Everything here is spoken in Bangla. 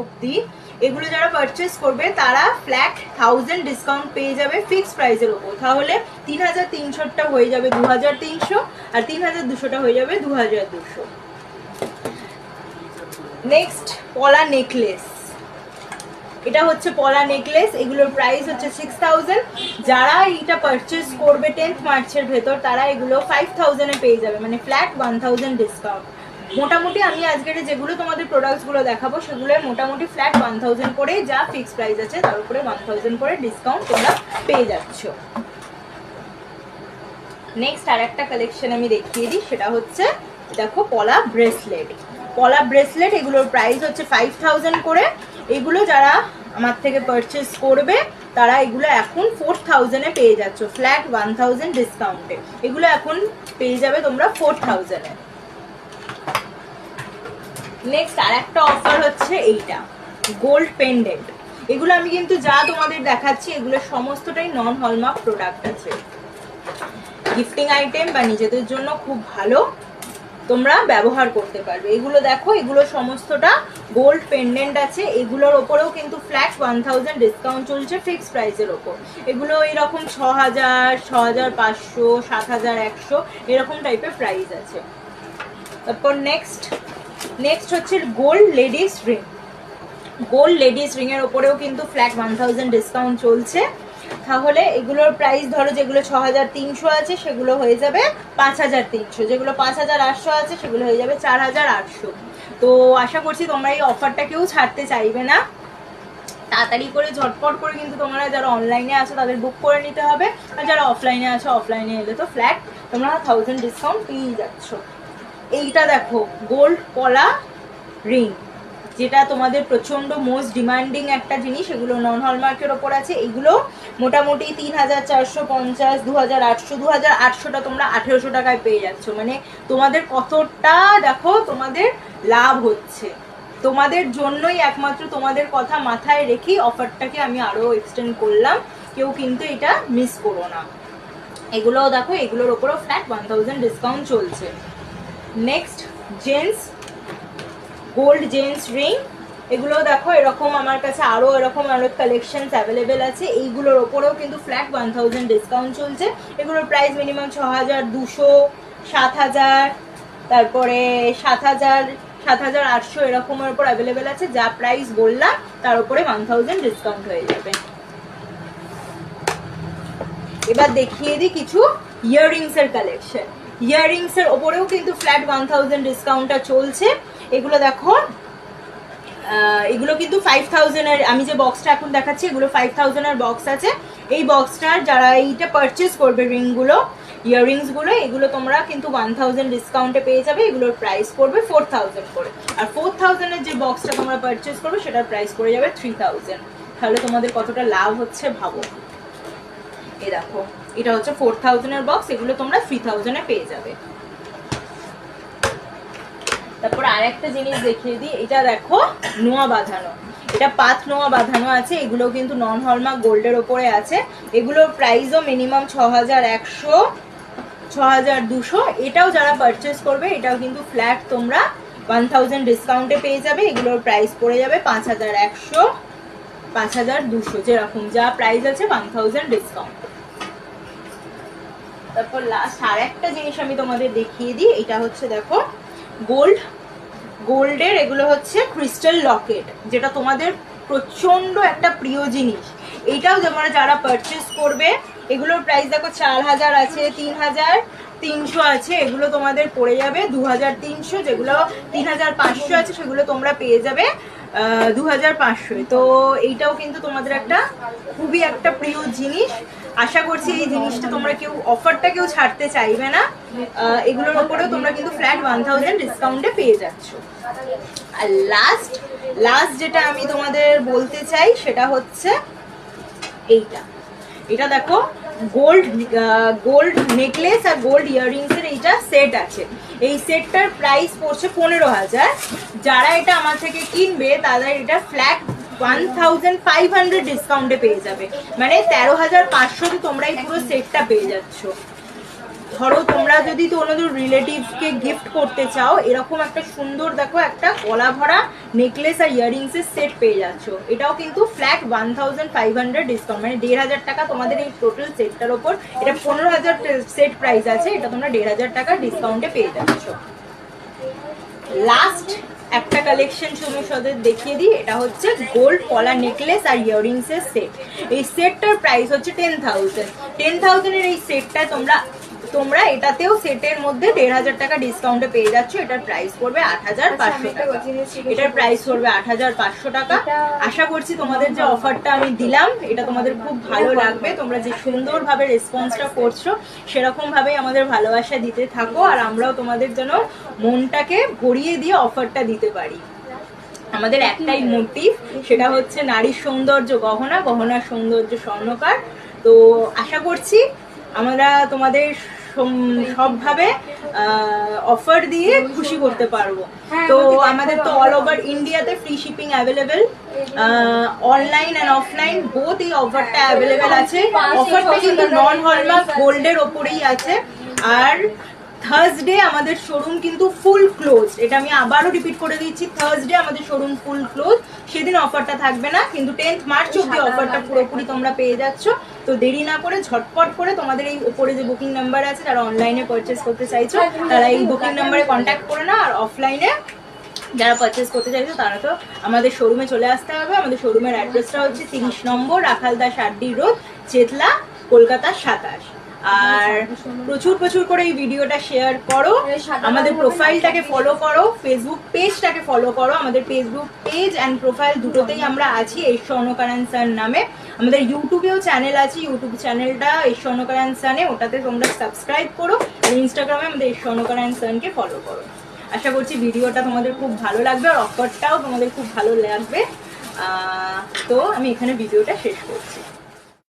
অবধি এগুলো যারা পারচেস করবে, তারা ফ্ল্যাট থাউজেন্ড ডিসকাউন্ট পেয়ে যাবে ফিক্সড প্রাইসের ওপর। তাহলে তিন হাজার তিনশোটা হয়ে যাবে দু হাজার তিনশো আর তিন হাজার দুশোটা হয়ে যাবে দু হাজার দুশো। নেক্সট পলা নেকলেস এটা হচ্ছে পলা নেকলেস এগুলোর প্রাইস হচ্ছে সিক্স থাউজেন্ড যারা এইটা পারচেস করবে টেন্থ মার্চের ভেতর, তারা এগুলো ফাইভ থাউজেন্ডে পেয়ে যাবে মানে ফ্ল্যাট ওয়ান থাউজেন্ড ডিসকাউন্ট মোটামুটি আমি আজকের যেগুলো তোমাদের প্রোডাক্টসগুলো দেখাবো, সেগুলো মোটামুটি ফ্ল্যাট ওয়ান থাউজেন্ড করে যা ফিক্সড প্রাইস আছে, তার উপরে ওয়ান থাউজেন্ড করে ডিসকাউন্ট তোমরা পেয়ে যাচ্ছ। নেক্সট আর একটা কালেকশন আমি দেখিয়ে দিই, সেটা হচ্ছে, দেখো পলা ব্রেসলেট পলা ব্রেসলেট এগুলোর প্রাইস হচ্ছে ফাইভ থাউজেন্ড করে। এগুলো যারা আমার থেকে পারচেস করবে, তারা এগুলো এখন ফোর থাউজেন্ডে পেয়ে যাচ্ছ ফ্ল্যাট ওয়ান থাউজেন্ড ডিসকাউন্টে এগুলো এখন পেয়ে যাবে তোমরা ফোর থাউজেন্ডে নেক্সট আর একটা অফার হচ্ছে এইটা গোল্ড পেন্ডেন্ট এগুলো আমি কিন্তু যা তোমাদের দেখাচ্ছি, এগুলো সমস্তটাই নন হলমার্ক প্রোডাক্ট আছে। গিফটিং আইটেম বা নিজেদের জন্য খুব ভালো তোমরা ব্যবহার করতে পারবে। এগুলো দেখো, এগুলো সমস্তটা গোল্ড পেন্ডেন্ট আছে। এগুলোর ওপরেও কিন্তু ফ্ল্যাট ওয়ান থাউজেন্ড ডিসকাউন্ট চলছে ফিক্স প্রাইসের ওপর। এগুলো এরকম ছ হাজার ছ হাজার পাঁচশো সাত হাজার একশো, এরকম টাইপের প্রাইস আছে। তারপর নেক্সট নেক্সট হচ্ছে gold ladies ring gold ladies ring এর ওপরেও কিন্তু ফ্ল্যাট ওয়ান থাউজেন্ড ডিসকাউন্ট চলছে। তাহলে এগুলোর প্রাইস ধরো যেগুলো ছ হাজার তিনশো আছে, সেগুলো হয়ে যাবে পাঁচ হাজার তিনশো। যেগুলো পাঁচ হাজার আটশো আছে, সেগুলো হয়ে যাবে চার হাজার আটশো। তো আশা করছি তোমরা এই অফারটা কেউ ছাড়তে চাইবে না। তাড়াতাড়ি করে, ঝটপট করে কিন্তু তোমরা যারা অনলাইনে আছো, তাদের বুক করে নিতে হবে। আর যারা অফলাইনে আছো অফলাইনে এলে তো ফ্ল্যাট তোমরা থাউজেন্ড ডিসকাউন্ট পেয়ে যাচ্ছ। এইটা দেখো গোল্ড পলা রিং যেটা তোমাদের প্রচণ্ড মোস্ট ডিমান্ডিং একটা জিনিস, এগুলো নন হলমার্কের ওপর আছে। এগুলো মোটামুটি তিন হাজার চারশো পঞ্চাশ, দু হাজার আটশো, দু হাজার আটশোটা তোমরা আঠেরোশো টাকায় পেয়ে যাচ্ছ। মানে তোমাদের কতটা দেখো, তোমাদের লাভ হচ্ছে। তোমাদের জন্যই একমাত্র তোমাদের কথা মাথায় রেখেই অফারটাকে আমি আরও এক্সটেন্ড করলাম। কেউ কিন্তু এটা মিস করো না। এগুলোও দেখো, এগুলোর ওপরও ফ্ল্যাট ওয়ান থাউজেন্ড ডিসকাউন্ট চলছে। Next gents gold gents ring এগুলো দেখো, এরকম আমার কাছে আরও এরকম অনেক কালেকশনস অ্যাভেলেবেল আছে। এইগুলোর ওপরেও কিন্তু ফ্ল্যাট ওয়ান থাউজেন্ড ডিসকাউন্ট চলছে। এগুলোর প্রাইস মিনিমাম ছ হাজার দুশো সাত হাজার তারপরে সাত হাজার সাত হাজার আটশো এরকমের ওপর অ্যাভেলেবেল আছে। যা প্রাইস বললাম, তার উপরে ওয়ান থাউজেন্ড ডিসকাউন্ট হয়ে যাবে। এবার দেখিয়ে দিই কিছু ইয়াররিংস এর কালেকশন ইয়াররিংস এর ওপরেও কিন্তু ফ্ল্যাট ওয়ান থাউজেন্ড ডিসকাউন্টটা চলছে। এগুলো দেখো এগুলো কিন্তু ফাইভ থাউজেন্ডের আমি যে বক্সটা এখন দেখাচ্ছি, এগুলো ফাইভ থাউজেন্ডের বক্স আছে। এই বক্সটার যারা এইটা পারচেস করবে রিংগুলো ইয়াররিংসগুলো এগুলো তোমরা কিন্তু ওয়ান থাউজেন্ড ডিসকাউন্টে পেয়ে যাবে। এগুলোর প্রাইস পড়বে ফোর থাউজেন্ড করে। আর ফোর থাউজেন্ডের যে বক্সটা তোমরা পারচেস করবে, সেটার প্রাইস পড়ে যাবে থ্রি থাউজেন্ড তাহলে তোমাদের কতটা লাভ হচ্ছে ভাবো। এ দেখো, এটা হচ্ছে ফোর থাউজেন্ডের বক্স এগুলো তোমরা থ্রি থাউজেন্ডে পেয়ে যাবে। তারপর আরেকটা জিনিস দেখিয়ে দিই, এটা দেখো, নোয়া বাঁধানো। এটা পাত নোয়া বাঁধানো আছে, এগুলো কিন্তু নন হলমার্ক গোল্ডের ওপরে আছে। এগুলোর প্রাইসও মিনিমাম ছ হাজার একশো, ছ হাজার দুশো। এটাও যারা পারচেস করবে, এটাও কিন্তু ফ্ল্যাট তোমরা ওয়ান থাউজেন্ড ডিসকাউন্টে পেয়ে যাবে। এগুলোর প্রাইস পড়ে যাবে পাঁচ হাজার একশো, পাঁচ হাজার দুশো। যেরকম যা প্রাইস আছে ওয়ান থাউজেন্ড ডিসকাউন্ট তারপর লাস্ট আর একটা জিনিস আমি তোমাদের দেখিয়ে দিই, এটা হচ্ছে দেখো গোল্ড গোল্ডের এগুলো হচ্ছে ক্রিস্টাল লকেট যেটা তোমাদের প্রচণ্ড একটা প্রিয় জিনিস। এইটাও তোমরা যারা পারচেস করবে, এগুলোর প্রাইস দেখো চার হাজার আছে, তিন হাজার, তিনশো আছে, এগুলো তোমাদের পড়ে যাবে দু হাজার তিনশো, যেগুলো তিন হাজার পাঁচশো আছে, সেগুলো তোমরা পেয়ে যাবে। দু তো এইটাও কিন্তু তোমাদের একটা খুবই একটা প্রিয় জিনিস। আশা করছি এই জিনিসটা তোমরা কেউ অফারটা কেউ ছাড়তে চাইবে না। এগুলোর ওপরেও তোমরা কিন্তু ফ্ল্যাট ওয়ান থাউজেন্ড ডিসকাউন্টে পেয়ে যাচ্ছ। আর লাস্ট লাস্ট যেটা আমি তোমাদের বলতে চাই, সেটা হচ্ছে এইটা। এটা দেখো গোল্ড গোল্ড নেকলেস আর গোল্ড ইয়াররিংসের এইটা সেট আছে। এই সেটটার প্রাইস পড়ছে পনেরো হাজার। যারা এটা আমার থেকে কিনবে, তাদের এটা flat one thousand five hundred ডিসকাউন্টে পেয়ে যাবে। মানে তেরো হাজার পাঁচশোতে তোমরা এই পুরো সেটটা পেয়ে যাচ্ছ। ধরো, তোমরা যদি তোমাদের রিলেটিভকে গিফট করতে চাও, এরকম একটা সুন্দর, দেখো, একটা গলা ভরা নেকলেস আর ইয়ারিংস এর সেট পেয়ে যাচ্ছ। এটাও কিন্তু flat one thousand five hundred discount মানে দেড় হাজার টাকা তোমাদের এই টোটাল সেটটার ওপর। এটা পনেরো হাজার সেট প্রাইস আছে, এটা তোমরা দেড় হাজার টাকা ডিসকাউন্টে পেয়ে যাচ্ছ। লাস্ট একটা কালেকশন সমেশদের দেখিয়ে দিই, এটা হচ্ছে গোল্ড কলা নেকলেস আর ইয়ারিংস এর সেট এই সেটটার প্রাইস হচ্ছে টেন থাউজেন্ড টেন থাউজেন্ডের এই সেটটা তোমরা তোমরা এটাতেও সেটের মধ্যে দেড় হাজার টাকা ডিসকাউন্টে পেয়ে যাচ্ছ। এটার প্রাইস পড়বে আট হাজার পাঁচশো টাকা। এটার প্রাইস পড়বে আট হাজার পাঁচশো টাকা। আশা করছি তোমাদের যে অফারটা আমি দিলাম এটা তোমাদের খুব ভালো লাগবে। তোমরা যে সুন্দরভাবে রেসপন্সটা করছ সেরকম ভাবেই আমাদের ভালোবাসা দিতে থাকো আর আমরাও তোমাদের জন্য মনটাকে ভরিয়ে দিয়ে অফারটা দিতে পারি। আমাদের একটাই মোটিভ সেটা হচ্ছে নারীর সৌন্দর্য গহনা গহনার সৌন্দর্য স্বর্ণকার। তো আশা করছি আমরা তোমাদের সবভাবে অফার দিয়ে খুশি করতে পারব। হ্যাঁ, তো আমাদের তো অল ওভার ইন্ডিয়াতে free shipping available online and offline both এই অফারটা অ্যাভেলেবেল আছে। অফারটা কিন্তু নন হলমার্ক গোল্ডের ওপরেই আছে। আর থার্সডে আমাদের শোরুম কিন্তু ফুল ক্লোজ এটা আমি আবারও রিপিট করে দিচ্ছি থার্সডে আমাদের শোরুম ফুল ক্লোজ সেদিন অফারটা থাকবে না কিন্তু টেন্থ মার্চ অব্দি অফারটা পুরোপুরি তোমরা পেয়ে যাচ্ছ। তো দেরি না করে ঝটপট করে তোমাদের এই উপরে যে বুকিং নাম্বার আছে যারা অনলাইনে পারচেস করতে চাইছো তারা এই বুকিং নাম্বারে কন্ট্যাক্ট করে না আর অফলাইনে যারা পারচেস করতে চাইছো তারা তো আমাদের শোরুমে চলে আসতে হবে। আমাদের শোরুমের অ্যাড্রেসটা হচ্ছে তিরিশ নম্বর রাখালদাস আড্ডি রোড চেতলা কলকাতা সাতাশ। আর প্রচুর প্রচুর করে এই ভিডিওটা শেয়ার করো। আমাদের প্রোফাইলটাকে ফলো করো ফেসবুক পেজটাকে ফলো করো। আমাদের ফেসবুক পেজ অ্যান্ড প্রোফাইল দুটোতেই আমরা আছি এই স্বর্ণকারায়ণ স্যার নামে। আমাদের ইউটিউবেও চ্যানেল আছে ইউটিউব চ্যানেলটা এই স্বর্ণকারায়ণ স্যানে ওটাতে তোমরা সাবস্ক্রাইব করো। আর ইনস্টাগ্রামে আমাদের এই স্বর্ণকারায়ণ স্যারকে ফলো করো। আশা করছি ভিডিওটা তোমাদের খুব ভালো লাগবে আর অফারটাও তোমাদের খুব ভালো লাগবে। তো আমি এখানে ভিডিওটা শেষ করছি।